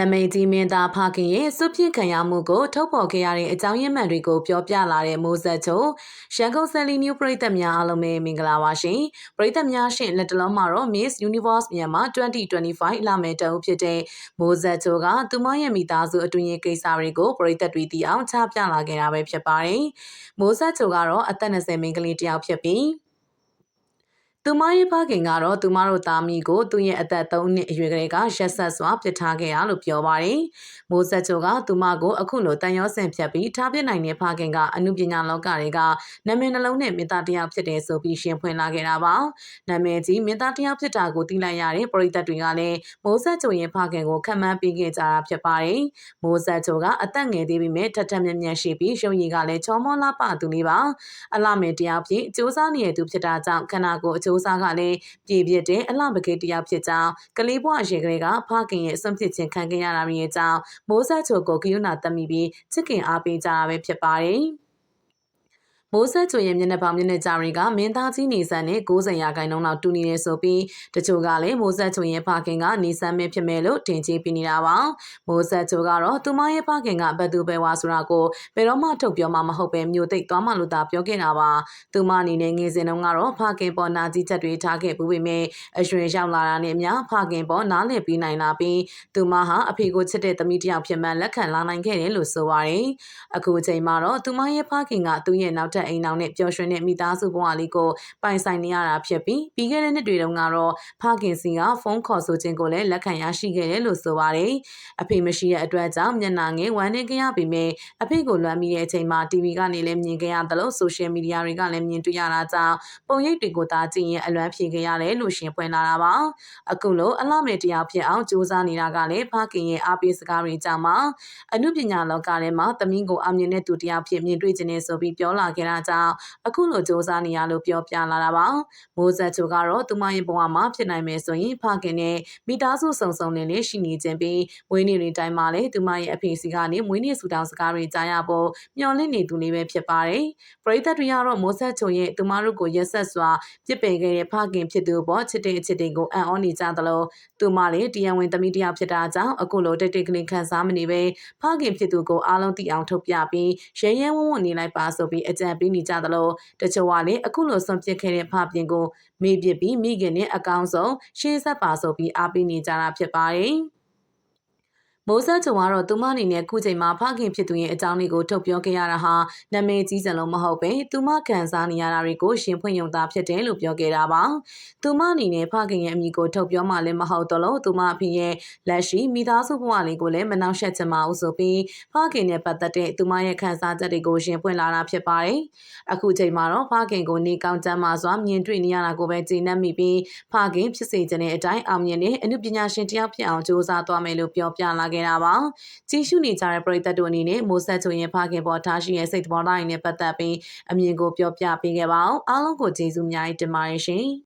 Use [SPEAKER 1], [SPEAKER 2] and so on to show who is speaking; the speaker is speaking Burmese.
[SPEAKER 1] နမိတ်ကြီးမင်းသားဖခင်ရဲ့စွပြစ်ခံရမှုကိုထုတ်ဖော်ခဲ့ရတဲ့အကြောင်းရင်းမှန်တွေကိုပြောပြလာတဲ့မိုးဆက်ချိုရန်ကုန်ဆယ်လီမျိုးပြည်သက်များအားလုံးပဲမင်္ဂလာပါရှင်ပြည်သက်များရှင်လက်တလုံးမှာတော့ Miss Universe မြန်မာ2025လာမယ်တုံးဖြစ်တဲ့မိုးဆက်ချိုကသူမရဲ့မိသားစုအတွင်းရေးကိစ္စတွေကိုပြည်သက်တွေသိအောင်ချပြလာခဲ့တာပဲဖြစ်ပါတယ်မိုးဆက်ချိုကတော့အသက်20မိန်းကလေးတစ်ယောက်ဖြစ်ပြီး သူမရဲ့ဖခင်ကတော့သူမတို့သားမိကိုသူ့ရဲ့အသက်3နှစ်အရွယ်ကလေးကရက်ဆက်စွာပြစ်ထားခဲ့ရလို့ပြောပါတယ်။မိုးဆက်ချိုကသူမကိုအခုလိုတန်ရောဆင်ဖြတ်ပြီးထားပြနိုင်တဲ့ဖခင်ကအမှုပညာလောကတွေကနာမည်နှလုံးနဲ့မေတ္တာတရားဖြစ်တယ်ဆိုပြီးရှင်းဖွင့်လာခဲ့တာပါ။နာမည်ကြီးမေတ္တာတရားဖြစ်တာကိုသိလိုက်ရတဲ့ပရိသတ်တွေကလည်းမိုးဆက်ချိုရဲ့ဖခင်ကိုခံမှန်းပေးခဲ့ကြတာဖြစ်ပါတယ်။မိုးဆက်ချိုကအသက်ငယ်သေးပေမဲ့ထက်ထက်မြက်မြက်ရှိပြီးရုံရည်ကလည်းချောမောလာပသူလေးပါ။အလှမေတရားဖြင့်စ조사နေတဲ့သူဖြစ်တာကြောင့်ခန္ဓာကိုယ်အကျိုးစားကလည်းပြည်ပြတဲ့အလှပကေးတရားဖြစ်ကြောင်းကလေးဘွားရေကလေးကဖခင်ရဲ့အစွန့်ဖြစ်ခြင်းခံခဲ့ရတာမျိုးရဲ့ကြောင့်မိုးဆက်ချိုကိုဂယုဏတတ်မိပြီးချစ်ခင်အားပေးကြတာပဲဖြစ်ပါတယ်။ မိုးဆက်ချိုရဲ့မျက်နှာပေါင်မျက်နှာကြားတွေကမင်းသားကြီးနေဆန်နဲ့90ရာခိုင်နှုန်းလောက်တူနေတယ်ဆိုပြီးတချို့ကလည်းမိုးဆက်ချိုရဲ့ဖခင်ကနေဆန်မဲဖြစ်မယ်လို့တင်ကြီးပြနေတာပါမိုးဆက်ချိုကတော့သူမရဲ့ဖခင်ကဘယ်သူပဲဝါဆိုတာကိုဘယ်တော့မှထုတ်ပြောမှမဟုတ်ပဲမျိုးသိပ်သွားမှလို့သာပြောခဲ့တာပါသူမအနေနဲ့ငယ်စဉ်တုန်းကတော့ဖခင်ပေါ်နာကြီးချက်တွေထားခဲ့ပူပေမဲ့အရွယ်ရောက်လာတာနဲ့အမျှဖခင်ပေါ်နားလည်ပြီးနိုင်လာပြီးသူမဟာအဖေကိုချစ်တဲ့သမီးတစ်ယောက်ဖြစ်မှလက်ခံလာနိုင်ခဲ့တယ်လို့ဆိုပါတယ်အခုအချိန်မှာတော့သူမရဲ့ဖခင်ကသူ့ရဲ့နောက်ထပ်အိမ်အောင်နဲ့ပျော်ရွှင်တဲ့မိသားစုဘဝလေးကိုပိုင်ဆိုင်နေရတာဖြစ်ပြီးပြီးခဲ့တဲ့နှစ်တွေတုန်းကတော့ဖခင်စီကဖုန်းခေါ်ဆိုခြင်းကိုလည်းလက်ခံရရှိခဲ့တယ်လို့ဆိုပါတယ်။အဖေမရှိတဲ့အတွက်ကြောင့်မျက်နှာငယ်ဝမ်းနေကြရပေမဲ့အဖေကိုလွမ်းမိတဲ့အချိန်မှာ TV ကနေလည်းမြင်ခဲ့ရတယ်လို့ social media တွေကလည်းမြင်တွေ့ရတာကြောင့်ပုံရိပ်တွေကိုသာကြည့်ရင်အလွမ်းဖြေခဲ့ရတယ်လို့ရှင်ဖွင့်လာတာပါ။အခုလိုအလှမယ်တရားဖြစ်အောင်စူးစမ်းနေတာကလည်းဖခင်ရဲ့အားပေးစကားတွေကြောင့်ပါအမှုပညာလောကထဲမှာသမီးကိုအမြင်နဲ့တူတရားဖြစ်မြင်တွေ့ခြင်းနဲ့ဆိုပြီးပြောလာခဲ့တာကြောင့်အခုလိုစ조사နေရလို့ပြောပြလာတာပါမိုးဆက်ချိုကတော့သူမရဲ့ဘဝမှာဖြစ်နိုင်မယ်ဆိုရင်ဖခင်နဲ့မိသားစုစုံစုံနဲ့လည်းရှိနေခြင်းပြီးမွေးနေ့တွေတိုင်းမှာလည်းသူမရဲ့အဖေစီကနေမွေးနေ့ဆူတောင်းစကားတွေကြားရဖို့မျှော်လင့်နေသူလေးပဲဖြစ်ပါတယ်ပရိသတ်တွေကတော့မိုးဆက်ချိုရဲ့သူမတို့ကိုရက်ဆက်စွာပြစ်ပယ်ခဲ့တဲ့ဖခင်ဖြစ်သူပေါ်ချစ်တဲ့အချစ်တွေကိုအံ့ဩနေကြသလိုသူမလည်းတရားဝင်သမီးတရားဖြစ်တာကြောင့်အခုလိုတိတ်တိတ်ကလေးခံစားမနေပဲဖခင်ဖြစ်သူကိုအားလုံးသိအောင်ထုတ်ပြပြီးရဲရဲဝံ့ဝံ့နေလိုက်ပါဆိုပြီးအကြံပေးနေကြသလိုတချို့ကလည်းအခုလိုဆွန့်ပစ်ခဲ့တဲ့ဖပြင်ကိုမေ့ပစ်ပြီးမိခင်နဲ့အကောင်းဆုံးရှင်းဆက်ပါဆိုပြီးအားပေးနေကြတာဖြစ်ပါတယ်။ မိုးဆက်ချုံကတော့သူမအနေနဲ့ခုချိန်မှာဖခင်ဖြစ်သူရဲ့အကြောင်းတွေကိုထုတ်ပြောခဲ့ရတာဟာနာမည်ကြီးစံလုံးမဟုတ်ပဲသူမခံစားနေရတာတွေကိုရှင်ဖွင့်ယုံသားဖြစ်တယ်လို့ပြောခဲ့တာပါသူမအနေနဲ့ဖခင်ရဲ့အမိကိုထုတ်ပြောမှလည်းမဟုတ်တော့လို့သူမအဖေရဲ့လက်ရှိမိသားစုဘဝလေးကိုလည်းမနှောက်ယှက်ချင်ပါဘူးဆိုပြီးဖခင်နဲ့ပတ်သက်တဲ့သူမရဲ့ခံစားချက်တွေကိုရှင်ဖွင့်လာတာဖြစ်ပါတယ်အခုချိန်မှာတော့ဖခင်ကိုနေကောင်းချမ်းမှစွာမြင်တွေ့နေရတာကိုပဲကျေနပ်မိပြီးဖခင်ဖြစ်စေခြင်းတဲ့အတိုင်းအောင်မြင်တဲ့အမှုပညာရှင်တယောက်ဖြစ်အောင်ကြိုးစားသွားမယ်လို့ပြောပြလာခဲ့တာပါ။ကြီးရှုနေကြတဲ့ပရိသတ်တို့အနေနဲ့မိုးဆက်ချုံရင်ဖခင်ပေါ်ထားရှိရဲ့စိတ်သဘောထားတွေနဲ့ပတ်သက်ပြီးအမြင်ကိုပြောပြပေးခဲ့ပါအောင်။အားလုံးကိုကျေးဇူးအများကြီးတင်ပါတယ်ရှင်။